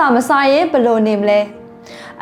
စာမစားရင်ဘယ်လိုနေမလဲ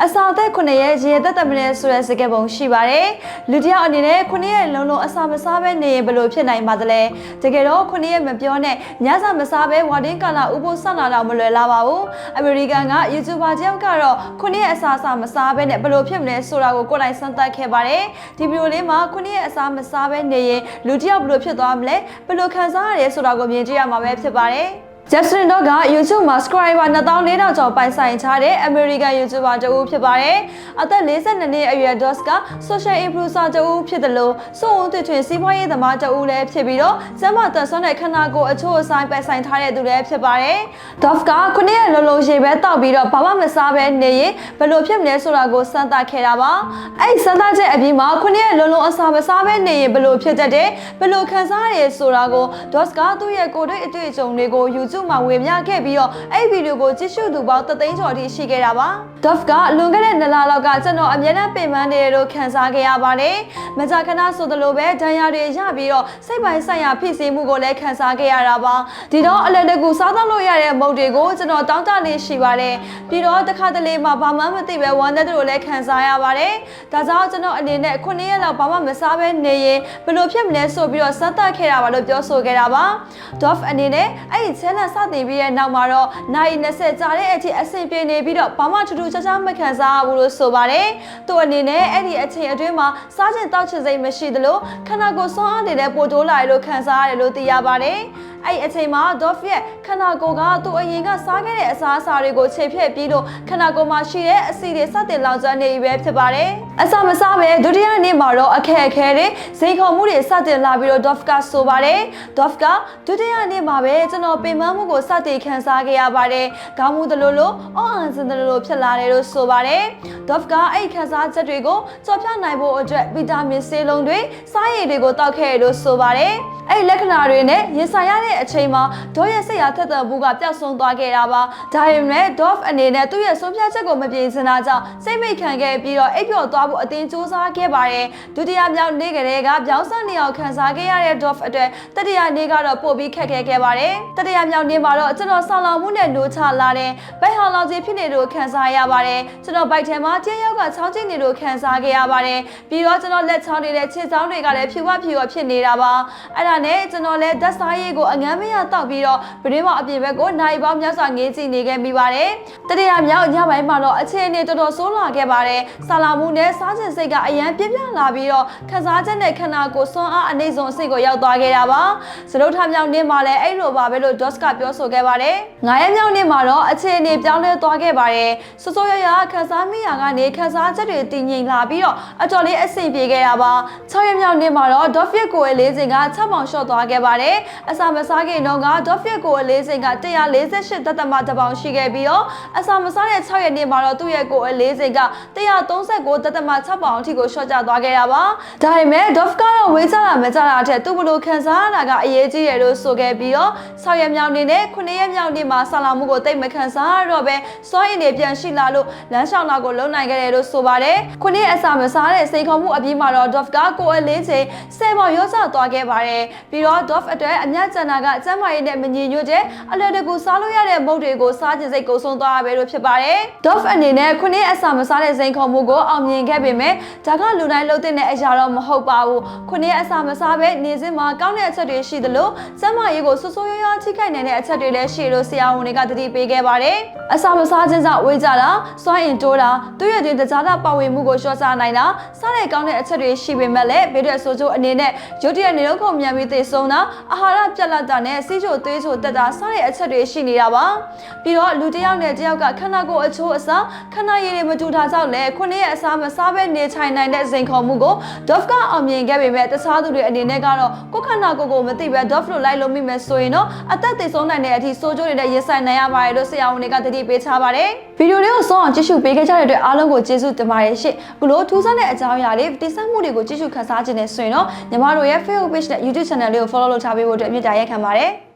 အစာသက်ခုနှစ်ရက်ရေသက်သက်မနေဆိုတဲ့စကားပုံရှိပါတယ်လူတစ်ယောက်အနေနဲ့ခုနှစ်ရက်လုံးလုံးအစာမစားဘဲနေရင်ဘယ်လိုဖြစ်နိုင်ပါသလဲတကယ်တော့ခုနှစ်ရက်မပြောနဲ့ညစာမစားဘဲဝါတင်းကာလာဥပုသ်ဆက်လာတော့မလွယ်လာပါဘူးအမေရိကန်က YouTuber တယောက်ကတော့ခုနှစ်ရက်အစာအစာမစားဘဲနဲ့ဘယ်လိုဖြစ်မလဲဆိုတာကိုကိုယ်တိုင်စမ်းသပ်ခဲ့ပါတယ်ဒီဗီဒီယိုလေးမှာခုနှစ်ရက်အစာမစားဘဲနေရင်လူတစ်ယောက်ဘယ်လိုဖြစ်သွားမလဲဘယ်လိုခံစားရလဲဆိုတာကိုမြင်ကြည့်ရမှာပဲဖြစ်ပါတယ် Justin Dog က YouTube မှာ subscriber 2400ကျော်ပိုင်ဆိုင်ထားတဲ့ American YouTuber တဦးဖြစ်ပါတယ်။အသက်42နှစ်အရွယ် Dos က social influencer တဦးဖြစ်တယ်လို့စုံဦးသွေးထွေစီးပွားရေးသမားတဦးလည်းဖြစ်ပြီးတော့စမ်းမသက်ဆွမ်းတဲ့ခန္ဓာကိုယ်အချို့အဆိုင်ပိုင်ဆိုင်ထားတဲ့သူလည်းဖြစ်ပါတယ်။ Dos ကခုနှစ်ရက်လုံးလုံးရေပဲတောက်ပြီးတော့ဘာမှမစားဘဲနေရင်ဘယ်လိုဖြစ်မလဲဆိုတာကိုစမ်းသပ်ခဲ့တာပါ။အဲ့ဒီစမ်းသပ်ချက်အပြီးမှာခုနှစ်ရက်လုံးလုံးအစာမစားဘဲနေရင်ဘယ်လိုဖြစ်တတ်တယ်ဘယ်လိုခံစားရလဲဆိုတာကို Dos ကသူ့ရဲ့ကိုယ်တွေ့အတွေ့အကြုံတွေကို YouTube မှာဝေမျှခဲ့ပြီးတော့အဲ့ဒီဗီဒီယိုကိုကြည့်ရှုသူပေါင်းသသိန်းကျော်အထိရှိခဲ့တာပါ Dove ကလွန်ခဲ့တဲ့နှစ်လလောက်ကကျွန်တော်အမြဲတမ်းပင်ပန်းနေတယ်လို့ခံစားခဲ့ရပါတယ်မကြာခဏဆိုသလိုပဲဒဏ်ရာတွေရပြီးတော့စိတ်ပိုင်းဆိုင်ရာဖိစီးမှုကိုလည်းခံစားခဲ့ရတာပါဒီတော့အလက်တကူစားတော့လို့ရတဲ့မုတ်တွေကိုကျွန်တော်တောင်းတလေးရှိပါတယ်ပြီးတော့တစ်ခါတလေမှာဘာမှမသိပဲဝမ်းသက်တို့လည်းခံစားရပါတယ်ဒါကြောင့်ကျွန်တော်အနေနဲ့ခုနှစ်ရက်လောက်ဘာမှမစားဘဲနေရင်ဘယ်လိုဖြစ်မလဲဆိုပြီးတော့စမ်းသပ်ခဲ့တာပါလို့ပြောဆိုခဲ့တာပါ Dove အနေနဲ့အဲ့ဒီ challenge စတင်ပြီးတဲ့နောက်မှာတော့နိုင်20ကြာတဲ့အထိအဆင်ပြေနေပြီးတော့ဘာမှထူးထူးခြားခြားမခံစားရဘူးလို့ဆိုပါတယ်။သူ့အနေနဲ့အဲ့ဒီအချိန်အတွင်းမှာစားချင်တောက်ချင်စိတ်မရှိသလိုခန္ဓာကိုယ်ဆွမ်းအားနေတဲ့ပိုတိုးလာရလို့ခံစားရတယ်လို့သိရပါတယ်။အဲ့ဒီအချိန်မှာ Dove ရဲ့ခန္ဓာကိုယ်ကသူ့အရင်ကစားခဲ့တဲ့အစားအစာတွေကိုခြေဖြတ်ပြီးတော့ခန္ဓာကိုယ်မှာရှိတဲ့အဆီတွေစတင်လောင်ကျွမ်းနေပြီပဲဖြစ်ပါတယ်။ အစာမစားပဲဒုတိယနေ့မှာတော့အခက်အခဲတွေဇိမ်ခေါ်မှုတွေစတင်လာပြီးတော့ Dove ကဆိုပါတယ်။ Dove ကဒုတိယနေ့မှာပဲကျွန်တော်ပင်ပန်းမှုကိုစတင်ခံစားခဲ့ရပါတယ်။ခေါင်းမှုတလို့လို့အော်အန်စင်တလို့လို့ဖြစ်လာတယ်လို့ဆိုပါတယ်။ Dove ကအဲ့ဒီခံစားချက်တွေကိုကြော်ဖြနိုင်ဖို့အတွက်ဗီတာမင်ဆေးလုံးတွေစားရည်တွေကိုတောက်ခဲ့ရလို့ဆိုပါတယ်။အဲ့ဒီလက္ခဏာတွေနဲ့ရင်ဆိုင်ရတဲ့အချိန်မှာဒေါ်ရဲ့စိတ်အားထက်သန်မှုကပျောက်ဆုံးသွားခဲ့တာပါ။ဒါပေမဲ့ Dove အနေနဲ့သူ့ရဲ့ဆုံးဖြတ်ချက်ကိုမပြေစင်တာကြောင့်စိတ်မိတ်ခံခဲ့ပြီးတော့အိပ်ပျော်သွားဖို့အတင်းစူးစမ်းခဲ့ပါတယ်။ဒုတိယမြောက်နေ့ကလေးကပြောင်းစနေအောင်ခံစားခဲ့ရတဲ့ Dove အတွက်တတိယနေ့ကတော့ပို့ပြီးခက်ခဲခဲ့ပါတယ်။တတိယမြောက်နေ့မှာတော့ကျွန်တော်ဆောင်းလောင်မှုနဲ့နိုးချလာတဲ့ဘိုက်ဟောင်လောင်ခြင်းဖြစ်နေလို့ခံစားရပါတယ်။ကျွန်တော်ဘိုက်ထဲမှာကျင်းရောက်ကချောင်းကျင်းနေလို့ခံစားခဲ့ရပါတယ်။ပြီးတော့ကျွန်တော်လက်ချောင်းနေတဲ့ခြေချောင်းတွေကလည်းဖြူဝဖြူဝဖြစ်နေတာပါ။အဲ့ဒါနဲ့ကျွန်တော်လည်းဓာတ်စားရည်ကိုအငမ်းမရတောက်ပြီးတော့ပရင်းမအပြင်ဘက်ကိုနိုင်ပေါင်းများစွာငေးကြည့်နေခဲ့မိပါတယ်။တတိယမြောက်ညပိုင်းမှာတော့အခြေအနေတော်တော်ဆိုးလာခဲ့ပါတယ်။ဆာလာမှုနဲ့စားခြင်းစိတ်ကအရန်ပြင်းပြလာပြီးတော့ခစားချက်နဲ့ခန္ဓာကိုယ်စွမ်းအားအနေဆုံးအစိတ်ကိုရောက်သွားခဲ့တာပါ။စရုပ်ထမြောက်နေ့မှာလည်းအဲ့လိုပါပဲလို့ Dos ကပြောဆိုခဲ့ပါတယ်။9ရက်မြောက်နေ့မှာတော့အခြေအနေပြောင်းလဲသွားခဲ့ပါတယ်။စိုးစိုးရရခစားမိရာကနေခစားချက်တွေတည်ငြိမ်လာပြီးတော့အတော်လေးအဆင်ပြေခဲ့တာပါ။6ရက်မြောက်နေ့မှာတော့ Dofit ကိုယ်လေးစဉ်က6ပေါင်လျှော့သွားခဲ့ပါတယ်။အစာမစားခင်တော့က Dofit ကိုယ်လေးစဉ်က148တသမတပေါင်ရှိခဲ့ပြီးတော့အစာမစားတဲ့6ရက်နေ့မှာတော့သူ့ရဲ့ကိုယ်လေးစဉ်က139တသမ6ပေါင်အထိကိုလျှော့ကျသွားခဲ့တာပါ။ဒါပေမဲ့ Dof ကတော့ဝေးကြတာမကြတာအထက်သူ့ဘလို့ခံစားရတာကအရေးကြီးတယ်လို့ဆိုခဲ့ပြီးတော့6ရက်မြောက်နေ့နဲ့9ရက်မြောက်နေ့မှာဆာလာမှုကိုတိတ်မခံစားရတော့ပဲစွမ်းရည်တွေပြန်ရှိလာလို့လမ်းလျှောက်လာကိုလုံနိုင်ခဲ့တယ်လို့ဆိုပါတယ်။9ရက်အစာမစားတဲ့စိန်ခေါ်မှုအပြီးမှာတော့ Dof ကကိုယ်လေးချိန်10ပေါင်ရော့ကျသွားခဲ့ပါတယ်။ပြီးတော့ Dof အတွက်အမြတ်ကျန်တာကကျမ်းမာရေးနဲ့မညီညွတ်တဲ့အလွယ်တကူစားလို့ရတဲ့မုတ်တွေကိုစားခြင်းစိတ်ကိုဆုံးသွားရပဲလို့ဖြစ်ပါတယ်။ Dove အနေနဲ့ခုနှစ်အစာမစားတဲ့စိန်ခေါ်မှုကိုအောင်မြင်ခဲ့ပေမဲ့ဒါကလူတိုင်းလုပ်တဲ့အရာတော့မဟုတ်ပါဘူး။ခုနှစ်အစာမစားပဲနေစဉ်မှာကောင်းတဲ့အချက်တွေရှိသလိုစမ်းမရေးကိုဆူဆူရွရွချိခိုက်နိုင်တဲ့အချက်တွေလည်းရှိလို့ဆရာဝန်တွေကသတိပေးခဲ့ပါတယ်။အစာမစားခြင်းကြောင့်ဝေးကြတာ၊စွမ်းအင်တိုးတာ၊သူ့ရဲ့တွင်တကြားတာပါဝင်မှုကိုလျှော့ချနိုင်တာစားတဲ့ကောင်းတဲ့အချက်တွေရှိပေမဲ့လည်းဘေးထွက်ဆိုးကျိုးအနေနဲ့ရုတ်တရက်နေတော့ခုန်မြန်ပြီးသိဆုံးတာအာဟာရပြတ်လက်တာနဲ့စီးချိုသွေးချိုတက်တာစားတဲ့အချက်တွေရှိနေတာပါပြီးတော့လူတစ်ယောက်နဲ့တစ်ယောက်ကခန္ဓာကိုယ်အချိုးအစားခန္ဓာရည်တွေမတူတာကြောင့်လည်းခုနှစ်ရဲ့အစားမစားဘဲနေထိုင်နိုင်တဲ့စိန်ခေါ်မှုကို Dove ကအောင်မြင်ခဲ့ပေမဲ့တခြားသူတွေအနေနဲ့ကတော့ကိုယ်ခန္ဓာကိုယ်ကိုမသိပဲ Dove လို့လိုက်လို့မိမယ်ဆိုရင်တော့အသက်သေဆုံးနိုင်တဲ့အထိစိုးကျိုးတွေနဲ့ရင်ဆိုင်နိုင်ရပါတယ်လို့ဆရာဝန်တွေကတတိပေးထားပါတယ်ဗီဒီယိုလေးကိုဆုံးအောင်ကြည့်ရှုပေးခဲ့ကြတဲ့အတွက်အားလုံးကိုကျေးဇူးတင်ပါတယ်ရှင့်ခုလိုထူးဆန်းတဲ့အကြောင်းအရာတွေတင်ဆက်မှုတွေကိုကြည့်ရှုခန်းစားခြင်းနဲ့ဆိုရင်တော့ညီမတို့ရဲ့ Facebook page နဲ့ YouTube channel လေးကို follow လုပ်ထားပေးဖို့အတွက်အမြဲတမ်းရက်ခံပါတယ်